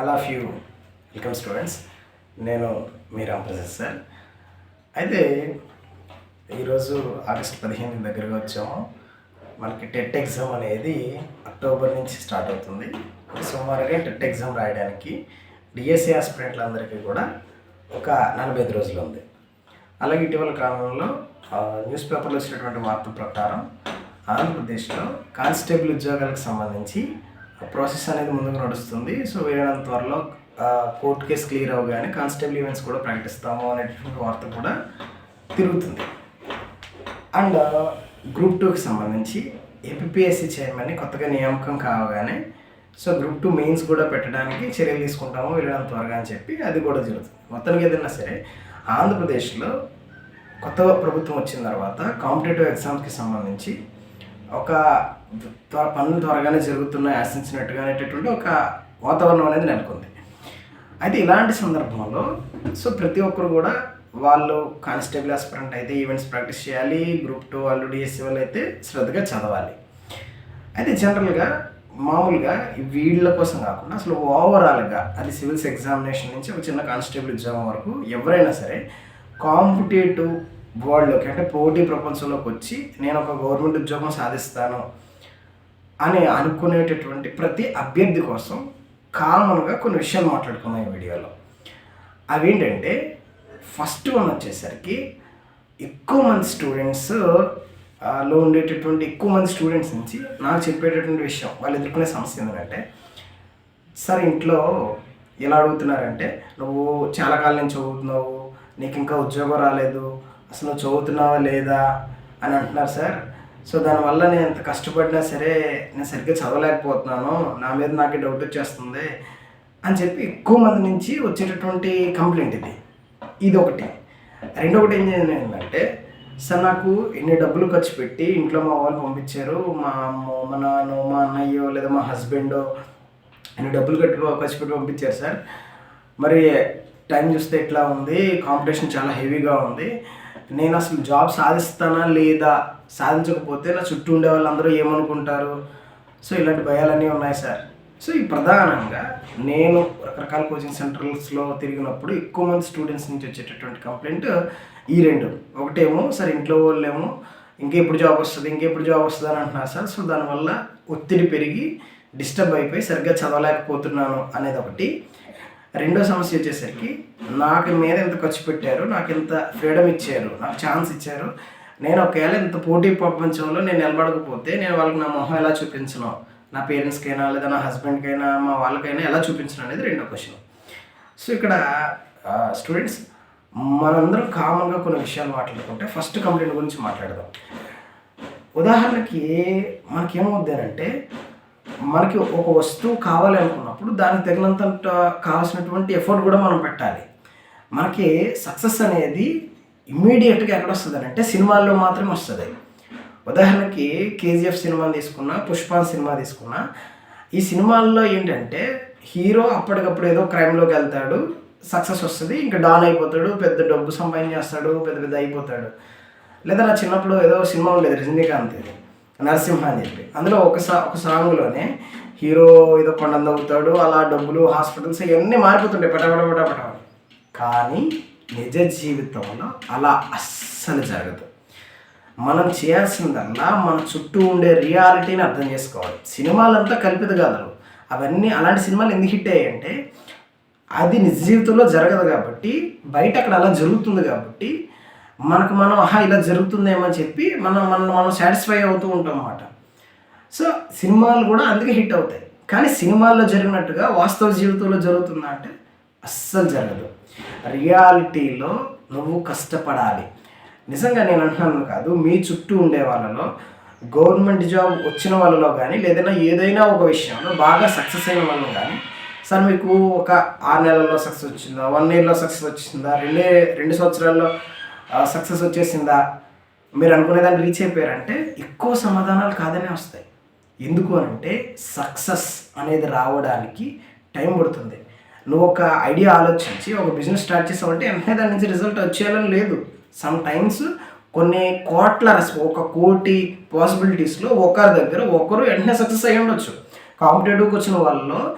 అలా few welcome students నేను మీ Ramprasad sir. అయితే ఈరోజు ఆగస్ట్ పదిహేను దగ్గరగా వచ్చాము. మనకి టెట్ ఎగ్జామ్ అనేది అక్టోబర్ నుంచి స్టార్ట్ అవుతుంది. సోమవారంగా టెట్ ఎగ్జామ్ రాయడానికి డిఎస్సి ఆస్పిరెంట్లందరికీ కూడా ఒక నలభై ఐదు రోజులు ఉంది. అలాగే ఇటీవల కాలంలో న్యూస్ పేపర్లో వచ్చినటువంటి వార్త ప్రకారం ఆంధ్రప్రదేశ్లో కానిస్టేబుల్ ఉద్యోగాలకు సంబంధించి ప్రాసెస్ అనేది ముందుకు నడుస్తుంది. సో వీలైనంత త్వరలో ఆ, కోర్టు కేసు క్లియర్ అవగానే కానిస్టేబుల్ ఈవెంట్స్ కూడా ప్రకటిస్తాము అనేటువంటి వార్త కూడా తిరుగుతుంది. అండ్ గ్రూప్ టూకి సంబంధించి ఏపీఎస్సి చైర్మన్ని కొత్తగా నియామకం కావగానే సో గ్రూప్ టూ మెయిన్స్ కూడా పెట్టడానికి చర్యలు తీసుకుంటాము వెళ్ళడం త్వరగా అని చెప్పి అది కూడా జరుగుతుంది. మొత్తానికి ఏదైనా సరే ఆంధ్రప్రదేశ్లో కొత్త ప్రభుత్వం వచ్చిన తర్వాత కాంపిటేటివ్ ఎగ్జామ్స్కి సంబంధించి ఒక పనులు త్వరగానే జరుగుతున్నాయి ఆశించినట్టుగా అనేటటువంటి ఒక వాతావరణం అనేది నెలకొంది. అయితే ఇలాంటి సందర్భంలో సో ప్రతి ఒక్కరు కూడా వాళ్ళు కానిస్టేబుల్ ఆస్పిరెంట్ అయితే ఈవెంట్స్ ప్రాక్టీస్ చేయాలి గ్రూప్ టూ వాళ్ళు డిఎస్సి వాళ్ళు అయితే శ్రద్ధగా చదవాలి. అయితే జనరల్గా మామూలుగా వీళ్ళ కోసం కాకుండా అసలు ఓవరాల్గా అది సివిల్స్ ఎగ్జామినేషన్ నుంచి ఒక చిన్న కానిస్టేబుల్ ఉద్యోగం వరకు ఎవరైనా సరే కాంపిటేటివ్ వరల్డ్లోకి అంటే పోటీ ప్రపంచంలోకి వచ్చి నేను ఒక గవర్నమెంట్ ఉద్యోగం సాధిస్తాను అని అనుకునేటటువంటి ప్రతి అభ్యర్థి కోసం కామన్గా కొన్ని విషయాలు మాట్లాడుకున్నాం ఈ వీడియోలో. అవేంటంటే ఫస్ట్ వన్ వచ్చేసరికి ఎక్కువ మంది స్టూడెంట్స్లో ఉండేటటువంటి ఎక్కువ మంది స్టూడెంట్స్ నుంచి నాకు చెప్పేటటువంటి విషయం వాళ్ళు ఎదుర్కొనే సమస్య ఏంటంటే సార్ ఇంట్లో ఎలా అడుగుతున్నారంటే నువ్వు చాలా కాలం నుంచి చదువుతున్నావు నీకు ఇంకా ఉద్యోగం రాలేదు అసలు నువ్వు చదువుతున్నావా లేదా? అని అంటున్నారు సార్ సో దానివల్ల నేను ఎంత కష్టపడినా సరే నేను సరిగ్గా చదవలేకపోతున్నాను. నా మీద నాకే డౌట్ వచ్చేస్తుంది అని చెప్పి ఎక్కువ మంది నుంచి వచ్చేటటువంటి కంప్లైంట్ ఇది. ఇది ఒకటి రెండొకటి ఏం చేయాలంటే సార్ నాకు ఎన్ని డబ్బులు ఖర్చు పెట్టి ఇంట్లో మా వాళ్ళు పంపించారు. మా అమ్మో మా నాన్న మా అన్నయ్యో లేదా మా హస్బెండో ఎన్ని డబ్బులు కట్టి ఖర్చు పెట్టి పంపించారు సార్. మరి టైం చూస్తే ఎట్లా ఉంది? కాంపిటీషన్ చాలా హెవీగా ఉంది. నేను అసలు జాబ్ సాధిస్తానా లేదా సాధించకపోతే నా చుట్టూ ఉండే వాళ్ళందరూ ఏమనుకుంటారు? సో ఇలాంటి భయాలన్నీ ఉన్నాయి సార్. సో ఈ ప్రధానంగా నేను రకరకాల కోచింగ్ సెంటర్స్లో తిరిగినప్పుడు ఎక్కువ మంది స్టూడెంట్స్ నుంచి వచ్చేటటువంటి కంప్లైంట్ ఈ రెండు. ఒకటేమో సార్ ఇంట్లో వాళ్ళేమో ఇంకెప్పుడు జాబ్ వస్తుంది ఇంకెప్పుడు జాబ్ వస్తుంది అని అంటున్నారు సార్. సో దానివల్ల ఒత్తిడి పెరిగి డిస్టర్బ్ అయిపోయి సరిగ్గా చదవలేకపోతున్నాను అనేది ఒకటి. రెండో సమస్య వచ్చేసరికి నాకు మీద ఎంత ఖర్చు పెట్టారు నాకు ఎంత ఫ్రీడమ్ ఇచ్చారు నాకు ఛాన్స్ ఇచ్చారు నేను ఒకవేళ ఇంత పోటీ ప్రపంచంలో నేను నిలబడకపోతే నేను వాళ్ళకి నా మొహం ఎలా చూపించను? నా పేరెంట్స్కైనా లేదా నా హస్బెండ్కైనా మా వాళ్ళకైనా ఎలా చూపించను అనేది రెండో క్వశ్చన్ సో ఇక్కడ స్టూడెంట్స్ మనందరం కామన్గా కొన్ని విషయాలు మాట్లాడుకుంటే ఫస్ట్ కంప్లైంట్ గురించి మాట్లాడదాం. ఉదాహరణకి మనకేమవుద్ది అంటే మనకి ఒక వస్తువు కావాలి అనుకున్నప్పుడు దానికి తగినంత కావాల్సినటువంటి ఎఫర్ట్ కూడా మనం పెట్టాలి. మనకి సక్సెస్ అనేది ఇమ్మీడియట్గా ఎక్కడ వస్తుంది అంటే సినిమాల్లో మాత్రమే వస్తుంది. ఉదాహరణకి కేజీఎఫ్ సినిమా తీసుకున్నా పుష్పాన్ సినిమా తీసుకున్నా ఈ సినిమాల్లో ఏంటంటే హీరో అప్పటికప్పుడు ఏదో క్రైమ్లోకి వెళ్తాడు సక్సెస్ వస్తుంది ఇంకా డాన్ అయిపోతాడు పెద్ద డబ్బు సంపాదించేస్తాడు పెద్ద పెద్ద అయిపోతాడు. లేదా నా చిన్నప్పుడు ఏదో సినిమా ఉండేది రజనీకాంత్ ఇది నరసింహ అని చెప్పి అందులో ఒక సా ఒక సాంగ్లోనే హీరో ఏదో కొండంద అవుతాడు అలా డబ్బులు హాస్పిటల్స్ ఇవన్నీ మారిపోతుంటాయి పటపట పటపట కానీ నిజ జీవితంలో అలా అస్సలు జరగదు. మనం చేయాల్సిందల్లా మన చుట్టూ ఉండే రియాలిటీని అర్థం చేసుకోవాలి. సినిమాలంతా కల్పిత కాదు అవన్నీ అలాంటి సినిమాలు ఎందుకు హిట్ అయ్యాయంటే అది నిజ జీవితంలో జరగదు కాబట్టి బయట అక్కడ అలా జరుగుతుంది కాబట్టి మనకు మనం ఆహా ఇలా జరుగుతుందేమో అని చెప్పి మనం మనం మనం సాటిస్ఫై అవుతూ ఉంటాం అన్నమాట. సో సినిమాలు కూడా అందుకే హిట్ అవుతాయి. కానీ సినిమాల్లో జరిగినట్టుగా వాస్తవ జీవితంలో జరుగుతుందా అంటే అస్సలు జరగదు. రియాలిటీలో నువ్వు కష్టపడాలి. నిజంగా నేను అంటున్నాను కాదు మీ చుట్టూ ఉండే వాళ్ళలో గవర్నమెంట్ జాబ్ వచ్చిన వాళ్ళలో కానీ లేదైనా ఏదైనా ఒక విషయంలో బాగా సక్సెస్ అయిన వాళ్ళు కానీ సార్ మీకు ఒక ఆరు నెలల్లో సక్సెస్ వచ్చిందా వన్ ఇయర్లో సక్సెస్ వచ్చిందా రెండే రెండు సంవత్సరాల్లో సక్సెస్ వచ్చేసిందా? మీరు అనుకునే దాన్ని రీచ్ అయిపోయారంటే ఎక్కువ సమాధానాలు కాదనే వస్తాయి. ఎందుకు అనంటే సక్సెస్ అనేది రావడానికి టైం పడుతుంది. నువ్వు ఒక ఐడియా ఆలోచించి ఒక బిజినెస్ స్టార్ట్ చేసావంటే వెంటనే దాని నుంచి రిజల్ట్ వచ్చేయాలని లేదు. సమ్ టైమ్స్ కొన్ని కోట్ల ఒక కోటి పాసిబిలిటీస్లో ఒకరి దగ్గర ఒకరు వెంటనే సక్సెస్ అయ్యి ఉండొచ్చు. కాంపిటేటివ్కి వచ్చిన వాళ్ళలో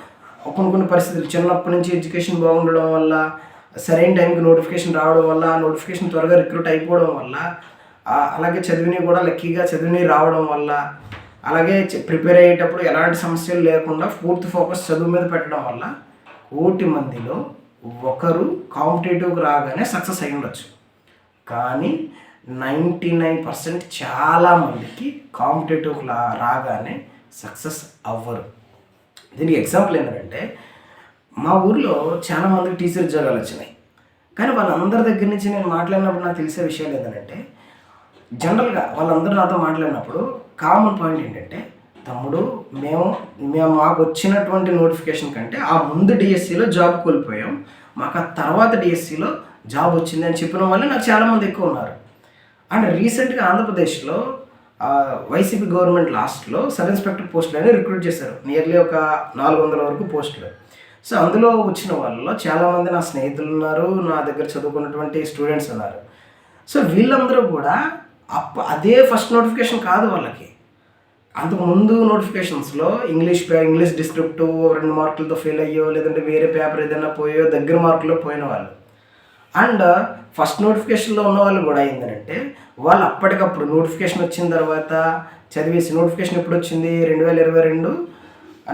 కొన్ని కొన్ని పరిస్థితులు చిన్నప్పటి నుంచి ఎడ్యుకేషన్ బాగుండడం వల్ల సరైన టైంకి నోటిఫికేషన్ రావడం వల్ల నోటిఫికేషన్ త్వరగా రిక్రూట్ అయిపోవడం వల్ల అలాగే చదివినవి కూడా లక్కీగా చదివినవి రావడం వల్ల అలాగే ప్రిపేర్ అయ్యేటప్పుడు ఎలాంటి సమస్యలు లేకుండా పూర్తి ఫోకస్ చదువు మీద పెట్టడం వల్ల కోటి మందిలో ఒకరు కాంపిటేటివ్కి రాగానే సక్సెస్ అయి ఉండొచ్చు. కానీ నైంటీ నైన్ పర్సెంట్ చాలామందికి కాంపిటేటివ్ రాగానే సక్సెస్ అవ్వరు. దీనికి ఎగ్జాంపుల్ ఏంటంటే మా ఊర్లో చాలా మందికి టీచర్ ఉద్యోగాలు వచ్చినాయి. కానీ వాళ్ళందరి దగ్గర నుంచి నేను మాట్లాడినప్పుడు నాకు తెలిసే విషయాలు ఏంటంటే జనరల్గా వాళ్ళందరూ నాతో మాట్లాడినప్పుడు కామన్ పాయింట్ ఏంటంటే తమ్ముడు మేము మేము మాకు వచ్చినటువంటి నోటిఫికేషన్ కంటే ఆ ముందు డిఎస్సిలో జాబ్ కోల్పోయాం. మాకు ఆ తర్వాత డిఎస్సిలో జాబ్ వచ్చింది అని చెప్పిన వల్ల నాకు చాలామంది ఎక్కువ ఉన్నారు. అండ్ రీసెంట్గా ఆంధ్రప్రదేశ్లో వైసీపీ గవర్నమెంట్ లాస్ట్లో సబ్ ఇన్స్పెక్టర్ పోస్టులు రిక్రూట్ చేశారు. నియర్లీ ఒక నాలుగు వందల వరకు పోస్టులు. సో అందులో వచ్చిన వాళ్ళలో చాలామంది నా స్నేహితులు ఉన్నారు నా దగ్గర చదువుకున్నటువంటి స్టూడెంట్స్ ఉన్నారు. సో వీళ్ళందరూ కూడా అప్ప అదే ఫస్ట్ నోటిఫికేషన్ కాదు వాళ్ళకి. అంతకు ముందు నోటిఫికేషన్స్లో ఇంగ్లీష్ పే- ఇంగ్లీష్ డిస్క్రిప్టివ్ రెండు మార్కులతో ఫెయిల్ అయ్యో లేదంటే వేరే పేపర్ ఏదైనా పోయో దగ్గర మార్కులో పోయిన వాళ్ళు. అండ్ ఫస్ట్ నోటిఫికేషన్లో ఉన్న వాళ్ళు కూడా ఏంటంటే వాళ్ళు అప్పటికప్పుడు నోటిఫికేషన్ వచ్చిన తర్వాత చదివేసి నోటిఫికేషన్ ఎప్పుడు వచ్చింది రెండు వేల ఇరవై రెండు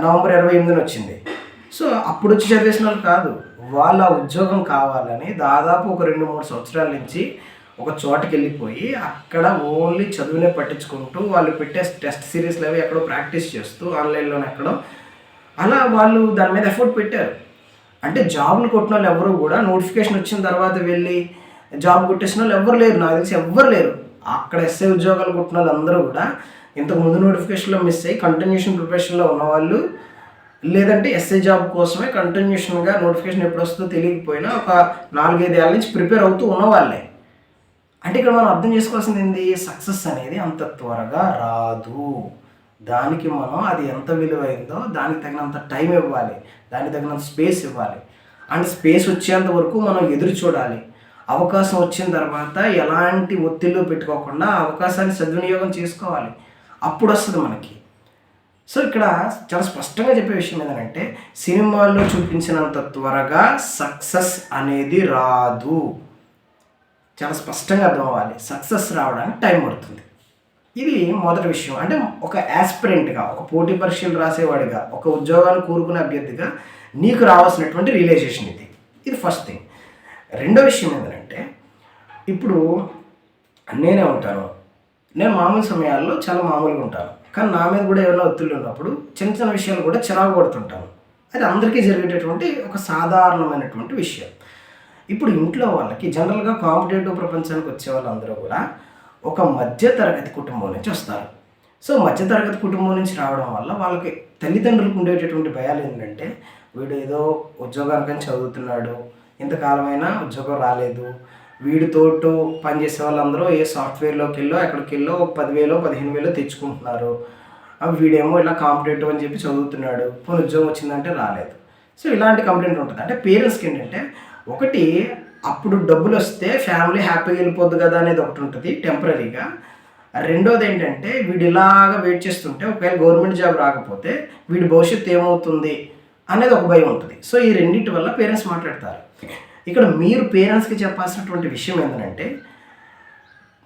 నవంబర్ ఇరవై ఎనిమిదిన వచ్చింది. సో అప్పుడు వచ్చి చదివేసిన వాళ్ళు కాదు. వాళ్ళ ఉద్యోగం కావాలని దాదాపు ఒక రెండు మూడు సంవత్సరాల నుంచి ఒక చోటకి వెళ్ళిపోయి అక్కడ ఓన్లీ చదువునే పట్టించుకుంటూ వాళ్ళు పెట్టే టెస్ట్ సిరీస్లు అవి ఎక్కడో ప్రాక్టీస్ చేస్తూ ఆన్లైన్లోనే ఎక్కడో అలా వాళ్ళు దాని మీద ఎఫర్ట్ పెట్టారు. అంటే జాబ్లు కొట్టిన వాళ్ళు ఎవరు కూడా నోటిఫికేషన్ వచ్చిన తర్వాత వెళ్ళి జాబ్ కొట్టేసిన వాళ్ళు ఎవ్వరు లేరు. నాకు తెలిసి ఎవ్వరు లేరు. అక్కడ ఎస్ఐ ఉద్యోగాలు కొట్టిన వాళ్ళు అందరూ కూడా ఇంతకు ముందు నోటిఫికేషన్లో మిస్ అయ్యి కంటిన్యూషన్ ప్రిపరేషన్లో ఉన్నవాళ్ళు లేదంటే ఎస్ఏ జాబ్ కోసమే కంటిన్యూషన్గా నోటిఫికేషన్ ఎప్పుడు వస్తుందో తెలియకపోయినా ఒక నాలుగైదు ఏళ్ళ నుంచి ప్రిపేర్ అవుతూ ఉన్నవాళ్ళే. అంటే ఇక్కడ మనం అర్థం చేసుకోవాల్సింది ఏంది? సక్సెస్ అనేది అంత త్వరగా రాదు. దానికి మనం అది ఎంత విలువైందో దానికి తగినంత టైం ఇవ్వాలి. దానికి తగినంత స్పేస్ ఇవ్వాలి. అండ్ స్పేస్ వచ్చేంత వరకు మనం ఎదురు చూడాలి. అవకాశం వచ్చిన తర్వాత ఎలాంటి ఒత్తిళ్ళు పెట్టుకోకుండా అవకాశాన్ని సద్వినియోగం చేసుకోవాలి. అప్పుడు వస్తుంది మనకి. సో ఇక్కడ చాలా స్పష్టంగా చెప్పే విషయం ఏంటంటే సినిమాల్లో చూపించినంత త్వరగా సక్సెస్ అనేది రాదు. చాలా స్పష్టంగా అర్థం అవ్వాలి. సక్సెస్ రావడానికి టైం పడుతుంది. ఇది మొదటి విషయం. అంటే ఒక యాస్పిరెంట్గా ఒక పోటీ పరీక్షలు రాసేవాడిగా ఒక ఉద్యోగాన్ని కోరుకునే అభ్యర్థిగా నీకు రావాల్సినటువంటి రియలైజేషన్ ఇది. ఇది ఫస్ట్ థింగ్. రెండో విషయం ఏంటంటే ఇప్పుడు నేనే ఉంటాను. నేను మామూలు సమయాల్లో చాలా మామూలుగా ఉంటాను. కానీ నా మీద కూడా ఏమైనా ఒత్తిళ్ళు ఉన్నప్పుడు చిన్న చిన్న విషయాలు కూడా చిరాకు పడుతుంటాను అది అందరికీ జరిగేటటువంటి ఒక సాధారణమైనటువంటి విషయం. ఇప్పుడు ఇంట్లో వాళ్ళకి జనరల్గా కాంపిటేటివ్ ప్రపంచానికి వచ్చే వాళ్ళందరూ కూడా ఒక మధ్యతరగతి కుటుంబం నుంచి వస్తారు. సో మధ్యతరగతి కుటుంబం నుంచి రావడం వల్ల వాళ్ళకి తల్లిదండ్రులకు ఉండేటటువంటి భయాలు ఏంటంటే వీడు ఏదో ఉద్యోగానికని చదువుతున్నాడు ఇంతకాలమైనా ఉద్యోగం రాలేదు వీడితోటు పనిచేసే వాళ్ళందరూ ఏ సాఫ్ట్వేర్లోకి వెళ్ళో ఎక్కడికి వెళ్ళో ఒక పదివేలో పదిహేను వేలో తెచ్చుకుంటున్నారు వీడేమో ఇలా కాంపిటేటివ్ అని చెప్పి చదువుతున్నాడు. పోనీ ఉద్యోగం వచ్చిందంటే రాలేదు. సో ఇలాంటి కంప్లైంట్ ఉంటుంది. అంటే పేరెంట్స్కి ఏంటంటే ఒకటి అప్పుడు డబ్బులు వస్తే ఫ్యామిలీ హ్యాపీగా వెళ్ళిపోద్దు కదా అనేది ఒకటి ఉంటుంది టెంపరీగా. రెండోది ఏంటంటే వీడు ఇలాగా వెయిట్ చేస్తుంటే ఒకవేళ గవర్నమెంట్ జాబ్ రాకపోతే వీడి భవిష్యత్తు ఏమవుతుంది అనేది ఒక భయం ఉంటుంది. సో ఈ రెండింటి వల్ల పేరెంట్స్ మాట్లాడతారు. ఇక్కడ మీరు పేరెంట్స్కి చెప్పాల్సినటువంటి విషయం ఏంటంటే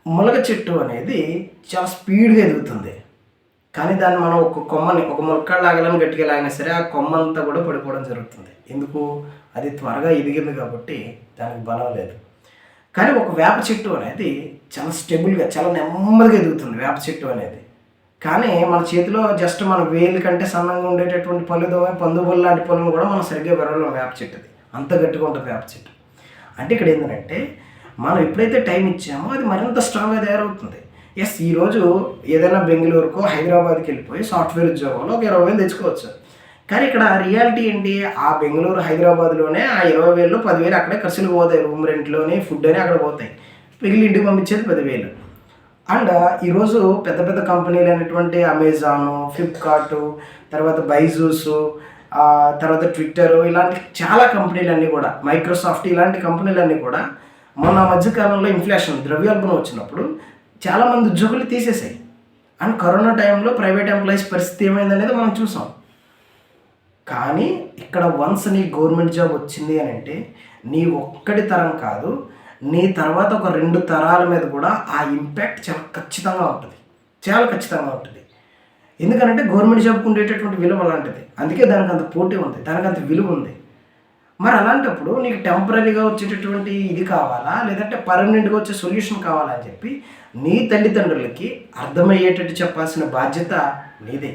మొలక చెట్టు అనేది చాలా స్పీడ్గా ఎదుగుతుంది. కానీ దాన్ని మనం ఒక కొమ్మని ఒక మొలక లాగాలని గట్టిగా లాగినా సరే ఆ కొమ్మ అంతా కూడా పడిపోవడం జరుగుతుంది. ఎందుకు? అది త్వరగా ఎదిగింది కాబట్టి దానికి బలం లేదు. కానీ ఒక వేప చెట్టు అనేది చాలా స్టెబుల్గా చాలా నెమ్మదిగా ఎదుగుతుంది వేప చెట్టు అనేది. కానీ మన చేతిలో జస్ట్ మన వేలు కంటే సన్నంగా ఉండేటటువంటి పళ్ళు దోమ పందుబొల్ల లాంటి పళ్ళను కూడా మనం సరిగ్గా విరవలేం వేప చెట్టుది. అంత గట్టిగా ఉంటుంది వేప చెట్టు. అంటే ఇక్కడ ఏంటంటే మనం ఎప్పుడైతే టైం ఇచ్చామో అది మరింత స్ట్రాంగ్గా తయారవుతుంది. ఎస్ ఈరోజు ఏదైనా బెంగళూరుకో హైదరాబాద్కి వెళ్ళిపోయి సాఫ్ట్వేర్ ఉద్యోగంలో ఒక ఇరవై వేలు తెచ్చుకోవచ్చు. కానీ ఇక్కడ రియాలిటీ ఏంటి? ఆ బెంగళూరు హైదరాబాద్లోనే ఆ ఇరవై వేలు పదివేలు అక్కడే ఖర్చులు పోతాయి. రూమ్ రెంట్లోని ఫుడ్ అని అక్కడ పోతాయి. మిగిలిన ఇంటికి పంపించేది పదివేలు అండ్ ఈరోజు పెద్ద పెద్ద కంపెనీలు అయినటువంటి అమెజాను ఫ్లిప్కార్టు తర్వాత బైజూస్ తర్వాత ట్విట్టర్ ఇలాంటి చాలా కంపెనీలన్నీ కూడా మైక్రోసాఫ్ట్ ఇలాంటి కంపెనీలన్నీ కూడా మొన్న మధ్యకాలంలో ఇన్ఫ్లేషన్ ద్రవ్యోల్బణం వచ్చినప్పుడు చాలామంది ఉద్యోగులు తీసేసాయి అండ్ కరోనా టైంలో ప్రైవేట్ ఎంప్లాయీస్ పరిస్థితి ఏమైందనేది మనం చూసాం. కానీ ఇక్కడ వన్స్ నీ గవర్నమెంట్ జాబ్ వచ్చింది అని అంటే నీ ఒక్కడి తరం కాదు నీ తర్వాత ఒక రెండు తరాల మీద కూడా ఆ ఇంపాక్ట్ చాలా ఖచ్చితంగా ఉంటుంది. చాలా ఖచ్చితంగా ఉంటుంది. ఎందుకంటే గవర్నమెంట్ జాబ్కి ఉండేటటువంటి విలువ అలాంటిది. అందుకే దానికి అంత పోటీ ఉంది దానికి అంత విలువ ఉంది. మరి అలాంటప్పుడు నీకు టెంపరీగా వచ్చేటటువంటి ఇది కావాలా? లేదంటే పర్మనెంట్గా వచ్చే సొల్యూషన్ కావాలా అని చెప్పి నీ తల్లిదండ్రులకి అర్థమయ్యేటట్టు చెప్పాల్సిన బాధ్యత నీదే.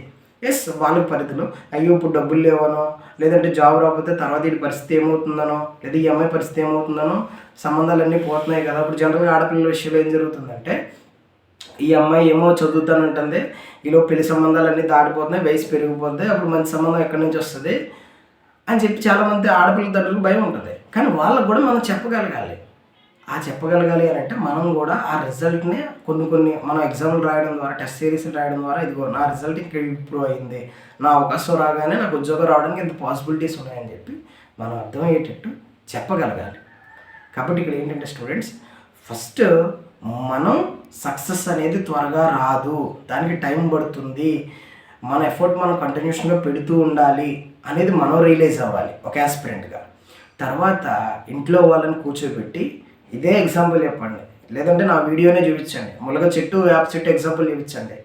ఎస్ వాళ్ళ పరిధిలో అయ్యో ఇప్పుడు డబ్బులు లేవనో లేదంటే జాబ్ రాకపోతే తర్వాత ఈ పరిస్థితి ఏమవుతుందనో లేదా ఈ అమ్మాయి పరిస్థితి ఏమవుతుందనో సంబంధాలన్నీ పోతున్నాయి కదా. ఇప్పుడు జనరల్గా ఆడపిల్లల విషయంలో ఏం జరుగుతుందంటే ఈ అమ్మాయి ఏమో చదువుతానంటుంది ఈలో పెళ్ళి సంబంధాలన్నీ దాటిపోతున్నాయి వయసు పెరిగిపోతుంది అప్పుడు మంచి సంబంధం ఎక్కడి నుంచి వస్తుంది? అని చెప్పి చాలామంది ఆడపిల్ల తండ్రులకు భయం ఉంటుంది. కానీ వాళ్ళకు కూడా మనం చెప్పగలగాలి. ఆ చెప్పగలగాలి అని అంటే మనం కూడా ఆ రిజల్ట్ని కొన్ని కొన్ని మనం ఎగ్జామ్లు రాయడం ద్వారా టెస్ట్ సిరీస్లు రాయడం ద్వారా ఇదిగో నా రిజల్ట్ ఇంకా ఇంప్రూవ్ అయింది. నా అవకాశం రాగానే నాకు ఉద్యోగం రావడానికి ఇంత పాసిబిలిటీస్ ఉన్నాయని చెప్పి మనం అర్థమయ్యేటట్టు చెప్పగలగాలి. కాబట్టి ఇక్కడ ఏంటంటే స్టూడెంట్స్ ఫస్ట్ మనం సక్సెస్ అనేది త్వరగా రాదు. దానికి టైం పడుతుంది. మన ఎఫర్ట్ మనం కంటిన్యూషన్గా పెడుతూ ఉండాలి అనేది మనం రియలైజ్ అవ్వాలి. ఒక యాస్పిరెంట్గా తర్వాత ఇంట్లో వాళ్ళని కూర్చోబెట్టి ఇదే ఎగ్జాంపుల్ చెప్పండి. లేదంటే నా వీడియోనే చూపించండి. ములగ చెట్టు వేప చెట్టు ఎగ్జాంపుల్ చూపించండి.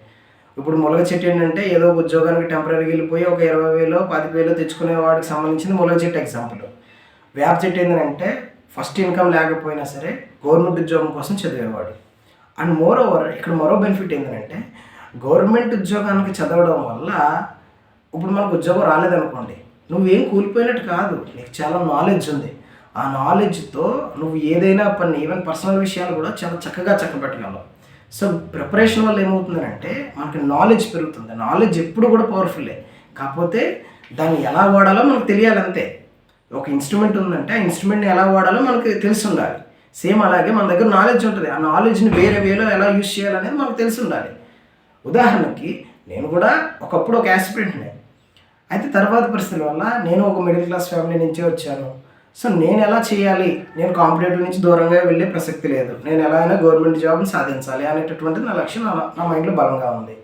ఇప్పుడు ములగ చెట్టు ఏంటంటే ఏదో ఉద్యోగానికి టెంపరీగా వెళ్ళిపోయి ఒక ఇరవై వేలు పది వేలు తెచ్చుకునే వాడికి సంబంధించింది ములగ చెట్టు ఎగ్జాంపుల్ వేప చెట్టు ఏంటంటే ఫస్ట్ ఇన్కమ్ లేకపోయినా సరే గవర్నమెంట్ ఉద్యోగం కోసం చదివేవాడు. అండ్ మోర్ ఓవర్ ఇక్కడ మరో బెనిఫిట్ ఏంటంటే గవర్నమెంట్ ఉద్యోగానికి చదవడం వల్ల ఇప్పుడు మనకు ఉద్యోగం రాలేదనుకోండి నువ్వేం కూలిపోయినట్టు కాదు. నీకు చాలా నాలెడ్జ్ ఉంది. ఆ నాలెడ్జ్తో నువ్వు ఏదైనా పని ఈవెన్ పర్సనల్ విషయాలు కూడా చాలా చక్కగా చక్కబెట్టగలవు. సో ప్రిపరేషన్ వల్ల ఏమవుతుందంటే మనకి నాలెడ్జ్ పెరుగుతుంది. నాలెడ్జ్ ఎప్పుడు కూడా పవర్ఫుల్లే కాకపోతే దాన్ని ఎలా వాడాలో మనకు తెలియాలి అంతే ఒక ఇన్స్ట్రుమెంట్ ఉందంటే ఆ ఇన్స్ట్రుమెంట్ని ఎలా వాడాలో మనకి తెలిసి ఉండాలి సేమ్ అలాగే మన దగ్గర నాలెడ్జ్ ఉంటుంది. ఆ నాలెడ్జ్ని వేరే వేలో ఎలా యూజ్ చేయాలనేది మనకు తెలిసి ఉండాలి ఉదాహరణకి నేను కూడా ఒకప్పుడు ఒక యాస్పిరెంట్నే అయితే తర్వాత పరిస్థితుల వల్ల నేను ఒక మిడిల్ క్లాస్ ఫ్యామిలీ నుంచే వచ్చాను. సో నేను ఎలా చేయాలి? నేను కాంపిటేటివ్ నుంచి దూరంగా వెళ్ళే ప్రసక్తి లేదు. నేను ఎలా అయినా గవర్నమెంట్ జాబ్ని సాధించాలి అనేటటువంటిది నా లక్ష్యం నా నా మైండ్లో బలంగా ఉంది.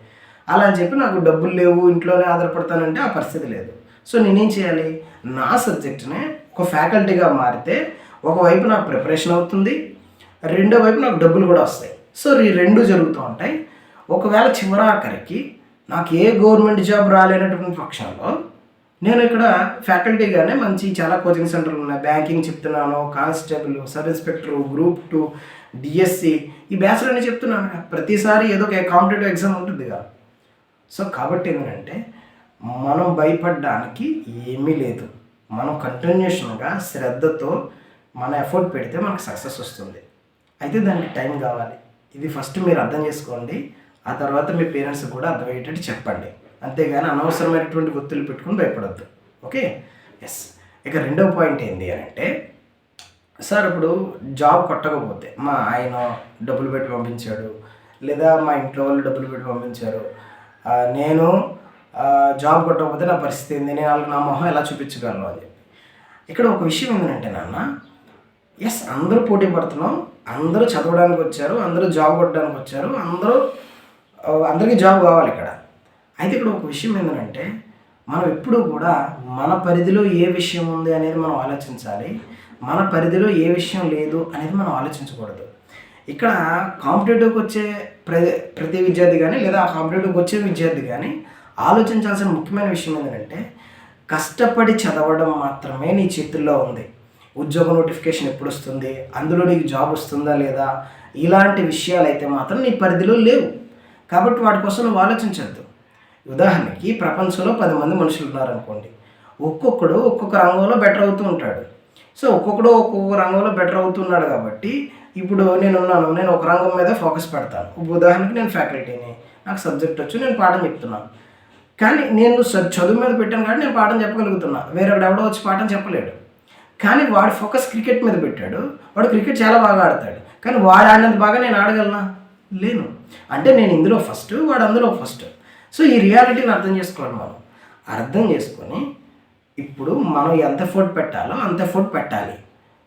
అలా అని చెప్పి నాకు డబ్బులు లేవు ఇంట్లోనే ఆధారపడతానంటే ఆ పరిస్థితి లేదు. సో నేనేం చేయాలి? నా సబ్జెక్ట్ని ఒక ఫ్యాకల్టీగా మారితే ఒకవైపు నాకు ప్రిపరేషన్ అవుతుంది రెండో వైపు నాకు డబ్బులు కూడా వస్తాయి. సో ఈ రెండు జరుగుతూ ఉంటాయి. ఒకవేళ చివరాఖరికి నాకు ఏ గవర్నమెంట్ జాబ్ రాలేనటువంటి పక్షంలో నేను ఇక్కడ ఫ్యాకల్టీగానే మంచి చాలా కోచింగ్ సెంటర్లు ఉన్నాయి. బ్యాంకింగ్ చెప్తున్నాను constable sub inspector group two DSC ఈ బ్యాచ్లోనే చెప్తున్నాను. ప్రతిసారి ఏదో ఒక కాంపిటేటివ్ ఎగ్జామ్ ఉంటుంది కదా. సో కాబట్టి ఏంటంటే మనం భయపడడానికి ఏమీ లేదు. మనం కంటిన్యూషన్గా శ్రద్ధతో మన ఎఫర్ట్ పెడితే మనకు సక్సెస్ వస్తుంది. అయితే దానికి టైం కావాలి. ఇది ఫస్ట్ మీరు అర్థం చేసుకోండి. ఆ తర్వాత మీ పేరెంట్స్ కూడా అర్థమయ్యేటట్టు చెప్పండి. అంతేగాని అనవసరమైనటువంటి గుర్తులు పెట్టుకుని భయపడద్దు. ఓకే ఎస్ ఇక రెండవ పాయింట్ ఏంటి అని అంటే సార్ ఇప్పుడు జాబ్ కొట్టకపోతే మా ఆయన డబ్బులు పెట్టి పంపించాడు. లేదా మా ఇంట్లో వాళ్ళు డబ్బులు పెట్టి పంపించారు. నేను జాబ్ కొట్టకపోతే నా పరిస్థితి ఏంది? నేను వాళ్ళకి నా మొహం ఎలా చూపించగలను అని చెప్పి. ఇక్కడ ఒక విషయం ఏంటంటే నాన్న ఎస్ అందరూ పోటీ పడుతున్నాం అందరూ చదవడానికి వచ్చారు అందరూ జాబ్ కొట్టడానికి వచ్చారు అందరూ అందరికీ జాబ్ కావాలి ఇక్కడ. అయితే ఇక్కడ ఒక విషయం ఏంటంటే మనం ఎప్పుడూ కూడా మన పరిధిలో ఏ విషయం ఉంది అనేది మనం ఆలోచించాలి మన పరిధిలో ఏ విషయం లేదు అనేది మనం ఆలోచించకూడదు. ఇక్కడ కాంపిటేటివ్కి వచ్చే ప్ర ప్రతి విద్యార్థి కానీ లేదా ఆ కాంపిటేటివ్కి వచ్చే విద్యార్థి కానీ ఆలోచించాల్సిన ముఖ్యమైన విషయం ఏంటంటే కష్టపడి చదవడం మాత్రమే నీ చేతుల్లో ఉంది. ఉద్యోగ నోటిఫికేషన్ ఎప్పుడు వస్తుంది అందులో నీకు జాబ్ వస్తుందా లేదా? ఇలాంటి విషయాలు అయితే మాత్రం నీ పరిధిలో లేవు. కాబట్టి వాటి కోసం నువ్వు ఆలోచించద్దు. ఉదాహరణకి ప్రపంచంలో పది మంది మనుషులు ఉన్నారనుకోండి. ఒక్కొక్కడు ఒక్కొక్క రంగంలో బెటర్ అవుతూ ఉంటాడు. సో ఒక్కొక్కడు ఒక్కొక్క రంగంలో బెటర్ అవుతున్నాడు కాబట్టి ఇప్పుడు నేను ఉన్నాను నేను ఒక రంగం మీద ఫోకస్ పెడతాను. ఉదాహరణకి నేను ఫ్యాకల్టీని నాకు సబ్జెక్ట్ వచ్చి నేను పాఠం చెప్తున్నాను. కానీ నేను చదువు మీద పెట్టాను కాబట్టి నేను పాఠం చెప్పగలుగుతున్నా. వేరే ఎవడో వచ్చి పాఠం చెప్పలేడు. కానీ వాడు ఫోకస్ క్రికెట్ మీద పెట్టాడు. వాడు క్రికెట్ చాలా బాగా ఆడతాడు. కానీ వాడు ఆడినంత బాగా నేను ఆడగలనా? లేను. అంటే నేను ఇందులో ఫస్ట్ వాడు అందులో ఫస్ట్. సో ఈ రియాలిటీని అర్థం చేసుకోవాలి మనం. అర్థం చేసుకొని ఇప్పుడు మనం ఎంత ఎఫర్ట్ పెట్టాలో అంత ఎఫర్ట్ పెట్టాలి.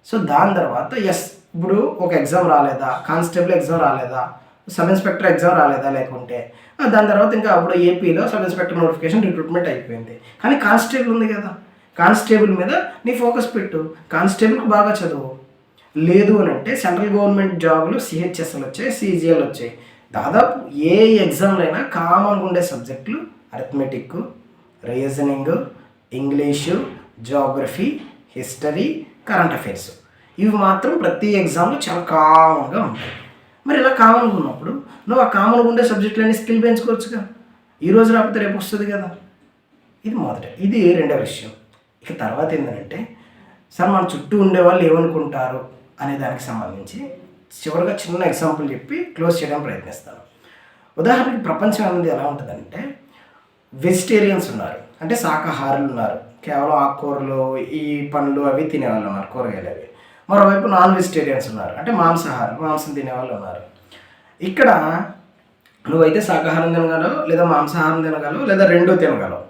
సో దాని తర్వాత ఎస్ ఇప్పుడు ఒక ఎగ్జామ్ రాలేదా? కానిస్టేబుల్ ఎగ్జామ్ రాలేదా? సబ్ ఇన్స్పెక్టర్ ఎగ్జామ్ రాలేదా లేకుంటే? దాని తర్వాత ఇంకా అప్పుడు ఏపీలో సబ్ ఇన్స్పెక్టర్ నోటిఫికేషన్ రిక్రూట్మెంట్ అయిపోయింది. కానీ కానిస్టేబుల్ ఉంది కదా. కానిస్టేబుల్ మీద నీ ఫోకస్ పెట్టు. కానిస్టేబుల్కి బాగా చదువు. లేదు అని అంటే సెంట్రల్ గవర్నమెంట్ జాబులు సిహెచ్ఎస్ఎల్ వచ్చాయి సిజిఎల్ వచ్చాయి. దాదాపు ఏ ఎగ్జామ్లైనా కామన్గా ఉండే సబ్జెక్టులు arithmetic reasoning English geography history current affairs. ఇవి మాత్రం ప్రతి ఎగ్జామ్లో చాలా కామన్గా ఉంటాయి. మరి ఇలా కామన్గా ఉన్నప్పుడు నువ్వు ఆ కామన్గా ఉండే సబ్జెక్టులన్నీ స్కిల్ పెంచుకోవచ్చుగా? ఈరోజు రాకపోతే రేపు వస్తుంది కదా? ఇది మొదట ఇది రెండో విషయం. ఇక తర్వాత ఏంటంటే సార్ మన చుట్టూ ఉండే వాళ్ళు ఏమనుకుంటారు అనే దానికి సంబంధించి చివరిగా చిన్న ఎగ్జాంపుల్ చెప్పి క్లోజ్ చేయడానికి ప్రయత్నిస్తాను. ఉదాహరణకి ప్రపంచం అనేది ఎలా ఉంటుందంటే వెజిటేరియన్స్ ఉన్నారు. అంటే శాకాహారులు ఉన్నారు. కేవలం ఆకుకూరలు ఈ పండ్లు అవి తినేవాళ్ళు ఉన్నారు కూరగాయలు అవి. మరోవైపు నాన్ వెజిటేరియన్స్ ఉన్నారు. అంటే మాంసాహారం మాంసం తినేవాళ్ళు ఉన్నారు. ఇక్కడ నువ్వైతే శాకాహారం తినగలవు లేదా మాంసాహారం తినగలవు లేదా రెండూ తినగలవు.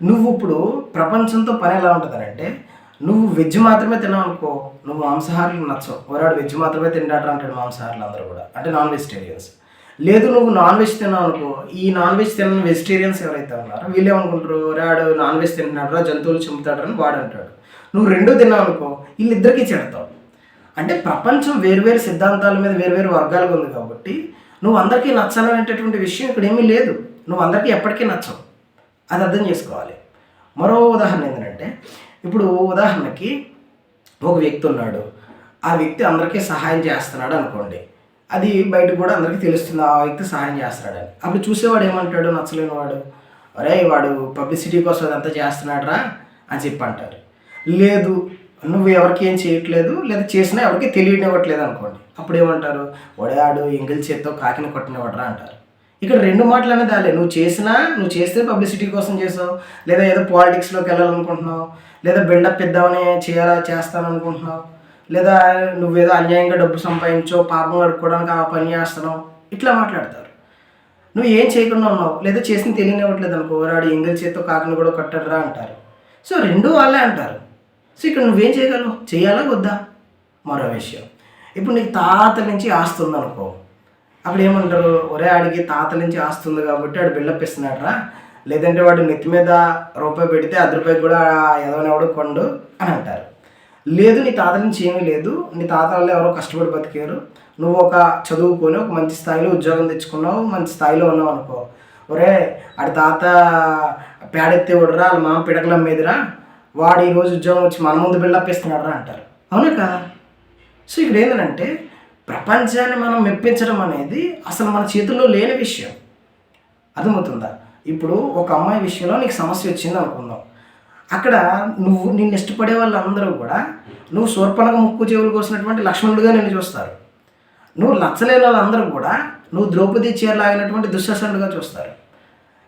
నువ్వు ఇప్పుడు ప్రపంచంతో పని ఎలా ఉంటుందంటే నువ్వు వెజ్ మాత్రమే తిన్నావు అనుకో నువ్వు మాంసాహారులు నచ్చవు. ఒకరాడు వెజ్ మాత్రమే తింటాడు అంటాడు మాంసాహారులు అందరూ కూడా. అంటే నాన్ వెజిటేరియన్స్ లేదు నువ్వు నాన్ వెజ్ తిన్నావు అనుకో ఈ నాన్ వెజ్ తిన్న వెజిటేరియన్స్ ఎవరైతే ఉన్నారో వీళ్ళు ఏమనుకుంటారు రాడు నాన్ వెజ్ తింటున్నాడు జంతువులు చంపుతాడు అని వాడు అంటాడు నువ్వు రెండు తిన్నావు అనుకో వీళ్ళిద్దరికీ చెడతావు. అంటే ప్రపంచం వేరువేరు సిద్ధాంతాల మీద వేరువేరు వర్గాలుగా ఉంది కాబట్టి నువ్వు అందరికీ నచ్చాలనేటటువంటి విషయం ఇక్కడ ఏమీ లేదు. నువ్వు అందరికీ ఎప్పటికీ నచ్చవు. అది అర్థం చేసుకోవాలి. మరో ఉదాహరణ ఏంటంటే ఇప్పుడు ఉదాహరణకి ఒక వ్యక్తి ఉన్నాడు. ఆ వ్యక్తి అందరికీ సహాయం చేస్తున్నాడు అనుకోండి. అది బయట కూడా అందరికీ తెలుస్తుంది ఆ వ్యక్తి సహాయం చేస్తున్నాడని. అప్పుడు చూసేవాడు ఏమంటాడు? నచ్చలేని వాడు అరే వాడు పబ్లిసిటీ కోసం అదంతా చేస్తున్నాడురా అని చెప్పి అంటారు. లేదు నువ్వు ఎవరికి ఏం చేయట్లేదు లేదా చేసినా ఎవరికి తెలియనివ్వట్లేదు అనుకోండి. అప్పుడు ఏమంటారు వడయాడు ఎంగిల్ చేత్తో కాకిని కొట్టినవాడరా అంటారు. ఇక్కడ రెండు మాటలు అనేది అలే నువ్వు చేసినా నువ్వు చేస్తే పబ్లిసిటీ కోసం చేసావు. లేదా ఏదో పాలిటిక్స్లోకి వెళ్ళాలనుకుంటున్నావు. లేదా బిల్డప్ ఇద్దామని చేయాలా చేస్తాననుకుంటున్నావు. లేదా నువ్వేదో అన్యాయంగా డబ్బు సంపాదించో పాపం కడుక్కోవడానికి ఆ పని చేస్తున్నావు. ఇట్లా మాట్లాడతారు. నువ్వు ఏం చేయకుండా ఉన్నావు? లేదా చేసిన తెలియనివ్వట్లేదు అనుకో. రాడు ఎంగిల్ చేత్తో కాకిని కూడా కొట్టడరా అంటారు. సో రెండు వాళ్ళే అంటారు. సో ఇక్కడ నువ్వేం చేయగలవు? చేయాలా వద్దా? మరో విషయం. ఇప్పుడు నీకు తాతల నుంచి ఆస్తి ఉందనుకో అప్పుడు ఏమంటారు? ఒరే ఆడికి తాత నుంచి ఆస్తుంది కాబట్టి ఆడు బిల్డప్ ఇస్తున్నాడరా. లేదంటే వాడు నెత్తి మీద రూపాయి పెడితే అది రూపాయి కూడా ఎదవనెవడు కొండు అని అంటారు. లేదు నీ తాత నుంచి ఏమీ లేదు. నీ తాత వాళ్ళు ఎవరో కష్టపడి బతికారు. నువ్వు ఒక చదువుకొని ఒక మంచి స్థాయిలో ఉద్యోగం తెచ్చుకున్నావు మంచి స్థాయిలో ఉన్నావు అనుకో. ఒరే ఆడి తాత పేడెత్తేవాడురా వాళ్ళ మామ పిడకల మీదరా వాడు ఈరోజు ఉద్యోగం వచ్చి మన ముందు బిల్డప్ ఇస్తున్నాడురా అంటారు. అవునా సో ఇక్కడ ఏంటంటే ప్రపంచాన్ని మనం మెప్పించడం అనేది అసలు మన చేతుల్లో లేని విషయం. అర్థమవుతుందా? ఇప్పుడు ఒక అమ్మాయి విషయంలో నీకు సమస్య వచ్చింది అనుకుందాం. అక్కడ నువ్వు నిన్ను ఇష్టపడే వాళ్ళందరూ కూడా నువ్వు శూర్పణక ముక్కు చెవులు కోసినటువంటి లక్ష్మణుడిగా నిన్ను చూస్తారు. నువ్వు నచ్చలేని వాళ్ళందరూ కూడా నువ్వు ద్రౌపది చీరలాగినటువంటి దుశ్శాసనుడిగా చూస్తారు.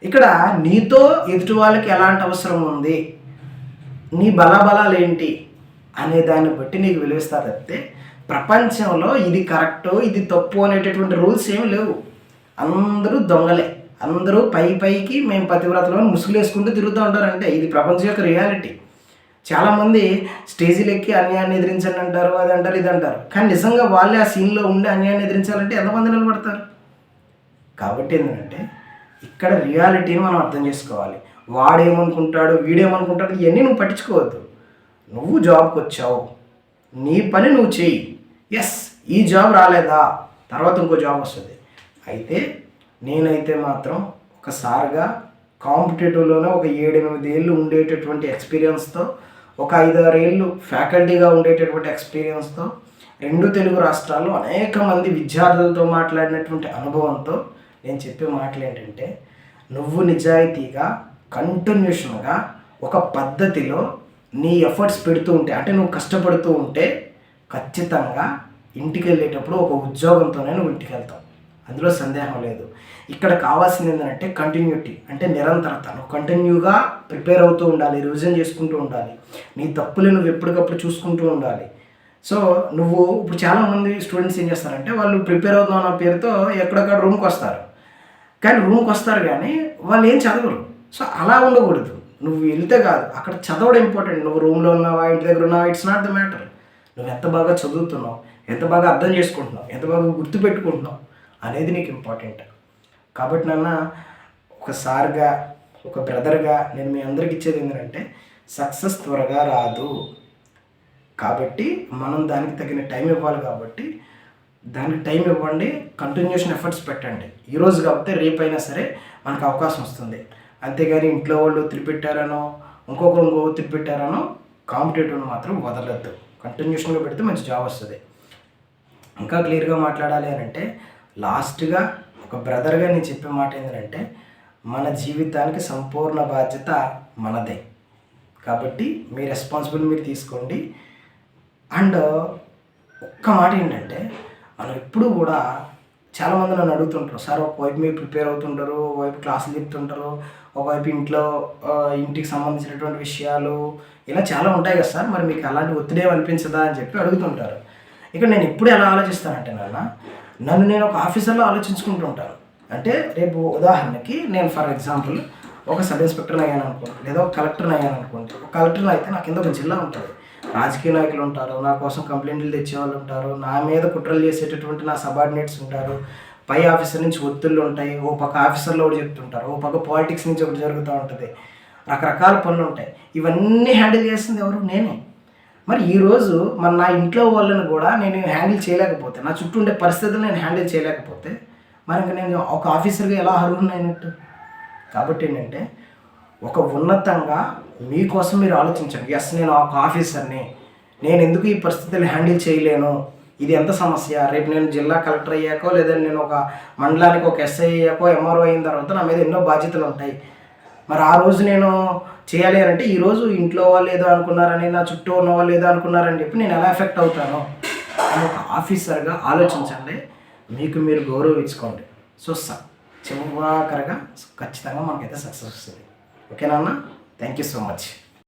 ఇక్కడ నీతో ఎదుటి వాళ్ళకి ఎలాంటి అవసరం ఉంది? నీ బలాబలాలు ఏంటి అనే దాన్ని బట్టి నీకు విలువిస్తారు తప్పితే ప్రపంచంలో ఇది కరెక్ట్ ఇది తప్పు అనేటటువంటి రూల్స్ ఏమి లేవు. అందరూ దొంగలే. అందరూ పై పైకి మేము పతివ్రతలో ముసుగులేసుకుంటూ తిరుగుతూ ఉంటారంటే ఇది ప్రపంచం యొక్క రియాలిటీ. చాలామంది స్టేజీలు ఎక్కి అన్యాయాన్ని ఎదిరించండి అంటారు అది అంటారు ఇది అంటారు. కానీ నిజంగా వాళ్ళే ఆ సీన్లో ఉండి అన్యాయాన్ని ఎదిరించాలంటే ఎంతమంది నిలబడతారు? కాబట్టి ఏంటంటే ఇక్కడ రియాలిటీని మనం అర్థం చేసుకోవాలి. వాడేమనుకుంటాడు వీడేమనుకుంటాడు ఇవన్నీ నువ్వు పట్టించుకోవద్దు. నువ్వు జాబ్కి వచ్చావు. నీ పని నువ్వు చెయ్యి. ఎస్ ఈ జాబ్ రాలేదా? తర్వాత ఇంకో జాబ్ వస్తుంది. అయితే నేనైతే మాత్రం ఒకసారిగా కాంపిటేటివ్లోనే ఒక ఏడెనిమిది ఏళ్ళు ఉండేటటువంటి ఎక్స్పీరియన్స్తో ఒక ఐదారు ఏళ్ళు ఫ్యాకల్టీగా ఉండేటటువంటి ఎక్స్పీరియన్స్తో రెండు తెలుగు రాష్ట్రాల్లో అనేక మంది విద్యార్థులతో మాట్లాడినటువంటి అనుభవంతో నేను చెప్పే మాటలు ఏంటంటే నువ్వు నిజాయితీగా కంటిన్యూషన్గా ఒక పద్ధతిలో నీ ఎఫర్ట్స్ పెడుతూ ఉంటే అంటే నువ్వు కష్టపడుతూ ఉంటే ఖచ్చితంగా ఇంటికి వెళ్ళేటప్పుడు ఒక ఉద్యోగంతోనే నువ్వు ఇంటికి వెళ్తావు. అందులో సందేహం లేదు. ఇక్కడ కావాల్సింది ఏంటంటే కంటిన్యూటీ అంటే నిరంతరత. నువ్వు కంటిన్యూగా ప్రిపేర్ అవుతూ ఉండాలి రివిజన్ చేసుకుంటూ ఉండాలి. నీ తప్పులు నువ్వు ఎప్పటికప్పుడు చూసుకుంటూ ఉండాలి. సో నువ్వు ఇప్పుడు చాలామంది స్టూడెంట్స్ ఏం చేస్తారంటే వాళ్ళు ప్రిపేర్ అవుతాం అన్న పేరుతో ఎక్కడక్కడ రూమ్కి వస్తారు కానీ రూమ్కి వస్తారు కానీ వాళ్ళు ఏం చదవరు. సో అలా ఉండకూడదు. నువ్వు వెళ్తే కాదు. అక్కడ చదవడం ఇంపార్టెంట్. నువ్వు రూమ్లో ఉన్నావా ఇంటి దగ్గర ఉన్నావా ఇట్స్ నాట్ ద మ్యాటర్ నువ్వు ఎంత బాగా చదువుతున్నావు ఎంత బాగా అర్థం చేసుకుంటున్నావు ఎంత బాగా గుర్తుపెట్టుకుంటున్నావు అనేది నీకు ఇంపార్టెంట్. కాబట్టి నాన్న ఒక సార్గా ఒక బ్రదర్గా నేను మీ అందరికి ఇచ్చేది ఏంటంటే సక్సెస్ త్వరగా రాదు. కాబట్టి మనం దానికి తగిన టైం ఇవ్వాలి కాబట్టి దానికి టైం ఇవ్వండి కంటిన్యూషన్ ఎఫర్ట్స్ పెట్టండి. ఈరోజు కాకపోతే రేపైనా సరే మనకు అవకాశం వస్తుంది. అంతేగాని ఇంట్లో వాళ్ళు ఒత్తిడి పెట్టారనో ఇంకొకరు ఇంకో ఒత్తిడి పెట్టారనో కాంపిటేటివ్ని మాత్రం వదలొద్దు. కంటిన్యూషన్గా పెడితే మంచి జాబ్ వస్తుంది. ఇంకా క్లియర్గా మాట్లాడాలి అని అంటే లాస్ట్గా ఒక బ్రదర్గా నేను చెప్పే మాట ఏంటంటే మన జీవితానికి సంపూర్ణ బాధ్యత మనదే. కాబట్టి మీ రెస్పాన్సిబుల్ మీరు తీసుకోండి. అండ్ ఒక్క మాట ఏంటంటే మనం ఎప్పుడు కూడా చాలామంది నన్ను అడుగుతుంటారు. సార్ ఒకవైపు మీరు ప్రిపేర్ అవుతుంటారు ఒకవైపు క్లాసులు చెప్తుంటారు ఒకవైపు ఇంట్లో ఇంటికి సంబంధించినటువంటి విషయాలు ఇలా చాలా ఉంటాయి కదా సార్. మరి మీకు అలాంటి ఒత్తిడి అనిపించదా? అని చెప్పి అడుగుతుంటారు. ఇక నేను ఎప్పుడు ఎలా ఆలోచిస్తానంటే నాన్న నన్ను నేను ఒక ఆఫీసర్లో ఆలోచించుకుంటూ ఉంటాను. అంటే రేపు ఉదాహరణకి నేను ఫర్ ఎగ్జాంపుల్ ఒక సబ్ ఇన్స్పెక్టర్ అయ్యాను అనుకోండి లేదా ఒక కలెక్టర్ అయ్యాను అనుకోండి. ఒక కలెక్టర్ అయితే నా కింద ఒక జిల్లా ఉంటుంది. రాజకీయ నాయకులు ఉంటారు నా కోసం కంప్లైంట్లు తెచ్చే వాళ్ళు ఉంటారు నా మీద కుట్రలు చేసేటటువంటి నా సబార్డినేట్స్ ఉంటారు పై ఆఫీసర్ నుంచి ఒత్తిళ్ళు ఉంటాయి ఓ పక్క ఆఫీసర్లో ఒకటి చెప్తుంటారు ఓ పక్క పాలిటిక్స్ నుంచి ఒకటి జరుగుతూ ఉంటుంది రకరకాల పనులు ఉంటాయి. ఇవన్నీ హ్యాండిల్ చేసింది ఎవరు? నేనే. మరి ఈరోజు మన నా ఇంట్లో వాళ్ళని కూడా నేను హ్యాండిల్ చేయలేకపోతే నా చుట్టూ ఉండే పరిస్థితులు నేను హ్యాండిల్ చేయలేకపోతే మరి ఇంకా నేను ఒక ఆఫీసర్గా ఎలా అర్హునైనట్టు కాబట్టి ఏంటంటే ఒక ఉన్నతంగా మీకోసం మీరు ఆలోచించండి. ఎస్ నేను ఒక ఆఫీసర్ని. నేను ఎందుకు ఈ పరిస్థితులు హ్యాండిల్ చేయలేను? ఇది ఎంత సమస్య? రేపు నేను జిల్లా కలెక్టర్ అయ్యాకో లేదా నేను ఒక మండలానికి ఒక ఎస్ఐ అయ్యాకో ఎంఆర్ఓ అయిన తర్వాత నా మీద ఎన్నో బాధ్యతలు ఉంటాయి. మరి ఆ రోజు నేను చేయాలి అని అంటే ఈరోజు ఇంట్లో వాళ్ళు ఏదో అనుకున్నారని నా చుట్టూ ఉన్న వాళ్ళు ఏదో అనుకున్నారని చెప్పి నేను ఎలా ఎఫెక్ట్ అవుతాను అని ఒక ఆఫీసర్గా ఆలోచించండి. మీకు మీరు గౌరవించుకోండి. సో స చివరిగా ఖచ్చితంగా మనకైతే సక్సెస్ వస్తుంది. ఓకేనా అన్న థ్యాంక్ యూ సో మచ్